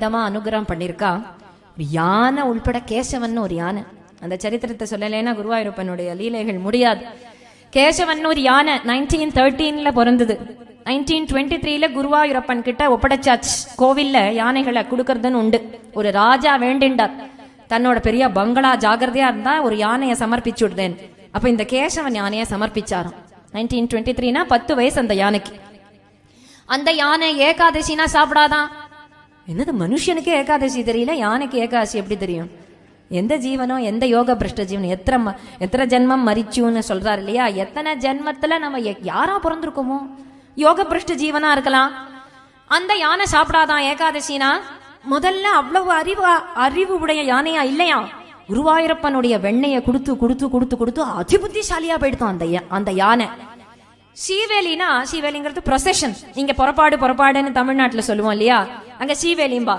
விதமா அனுகிரகம் பண்ணிருக்கா? ஒரு யானை உள்பட கேசவன் ஒரு யானை. அந்த சரித்திரத்தை சொல்லலைன்னா குருவாயூரப்பனுடைய லீலைகள் முடியாது. கேசவன் ஒரு யானை நைன்டீன் தேர்ட்டீன்ல பிறந்தது. நைன்டீன் டுவெண்ட்டி த்ரீல குருவாயூரப்பன் கிட்ட ஒப்படைச்சாச்சு. கோவில்ல யானைகளை கொடுக்கறதுன்னு உண்டு. ஒரு ராஜா வேண்டின்றார். தன்னோட பெரிய பங்களா ஜாகிரதையா இருந்தா ஒரு யானையை சமர்ப்பிச்சு விடுதேன் அப்ப இந்த கேசவன் யானையை சமர்ப்பிச்சாராம். நைன்டீன் டுவெண்ட்டி த்ரீனா பத்து வயசு அந்த யானைக்கு. அந்த யானை ஏகாதசினா சாப்பிடாதான். என்னது மனுஷனுக்கே ஏகாதசி தெரியல யானைக்கு ஏகாதசி எப்படி தெரியும்? எந்த ஜீவனோ எந்த யோக பிரஷ்ட ஜீவனம் எத்தனை ம- எத்தனை ஜென்மம் மறிச்சுன்னு சொல்றாரு இல்லையா? எத்தனை ஜென்மத்துல நம்ம யாரா பிறந்திருக்கோமோ? யோக பிரஷ்ட ஜீவனா இருக்கலாம். அந்த யானை சாப்பிடாதான் ஏகாதசினா? முதல்ல அவ்வளவு அறிவு அறிவு உடைய யானையா இல்லையா? குருவாயூரப்பனுடைய வெண்ணையை கொடுத்து கொடுத்து கொடுத்து கொடுத்து அதிபுத்திசாலியா போயிடுதான் அந்த யா- அந்த யானை. சீவேலினா சீவேலிங்கிறது ப்ரொசெஷன் இங்க புறப்பாடு புறப்பாடுன்னு தமிழ்நாட்டுல சொல்லுவோம் இல்லையா? அங்க சீவேலிம்பா